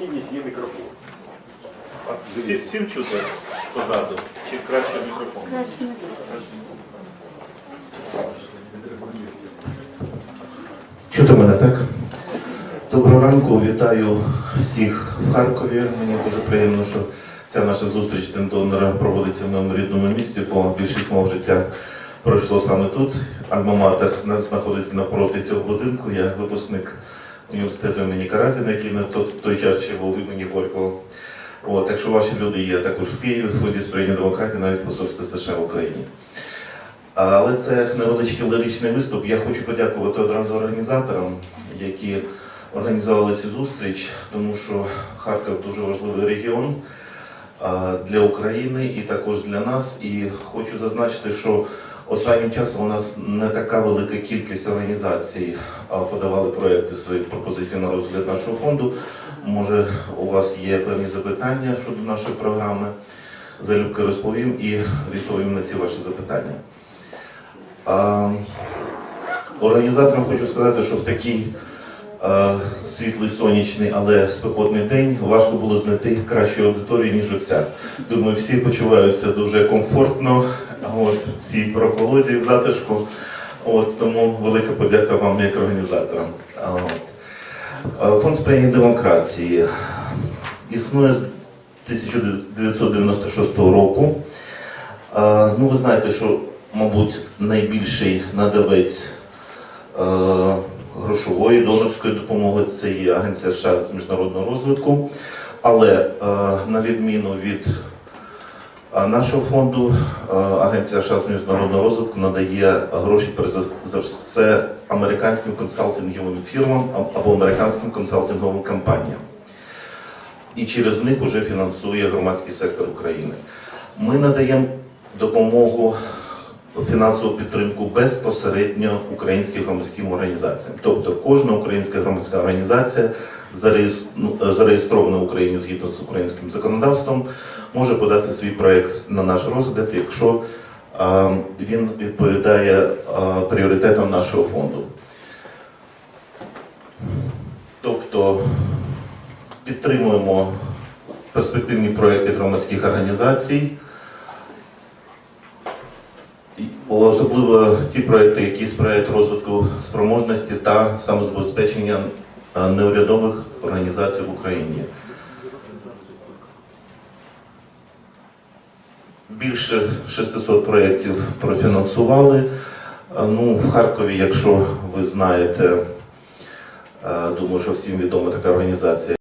необхідність є мікрофон. Всі, всім чути позаду? Чи краще мікрофон? Чути мене, так? Доброго ранку, вітаю всіх в Харкові. Мені дуже приємно, що ця наша зустріч День донора проводиться в моєму рідному місті, бо більшість мого життя пройшло саме тут. Альма-Матер знаходиться напроти цього будинку. Я випускник університету імені Каразіна, який на той, час ще був імені Горького. От, так що ваші люди є також в Києві в ході сприяння демократії, навіть посольстві США в Україні. Але це невеличкий ліричний виступ. Я хочу подякувати одразу організаторам, які організували цю зустріч, тому що Харків дуже важливий регіон для України і також для нас. І хочу зазначити, що останнім часом у нас не така велика кількість організацій подавали проекти своїх пропозицій на розгляд нашого фонду. Може, у вас є певні запитання щодо нашої програми. Залюбки розповім і відповім на ці ваші запитання. Організаторам хочу сказати, що в такий е, світлий сонячний, але спекотний день важко було знайти кращу аудиторію, ніж оця. Думаю, всі почуваються дуже комфортно от, в цій прохолоді, затишку. От, тому велика подяка вам як організаторам. От. Е, Фонд сприяння демократії існує з 1996 року. Е, Ну, ви знаєте, що, мабуть, найбільший надавець е, грошової донорської допомоги це є Агенція США з міжнародного розвитку. Але е, на відміну від е, нашого фонду, е, Агенція США з міжнародного розвитку надає гроші за- все американським консалтинговим фірмам або американським консалтинговим компаніям. І через них вже фінансує громадський сектор України. Ми надаємо допомогу фінансову підтримку безпосередньо українським громадським організаціям. Тобто кожна українська громадська організація ну, зареєстрована в Україні згідно з українським законодавством, може подати свій проєкт на наш розгляд, якщо е, він відповідає е, пріоритетам нашого фонду. Тобто підтримуємо перспективні проекти громадських організацій. Особливо ті проекти, які сприяють розвитку спроможності та самозабезпечення неурядових організацій в Україні. Більше 600 проєктів профінансували. Ну, в Харкові, якщо ви знаєте, думаю, що всім відома така організація.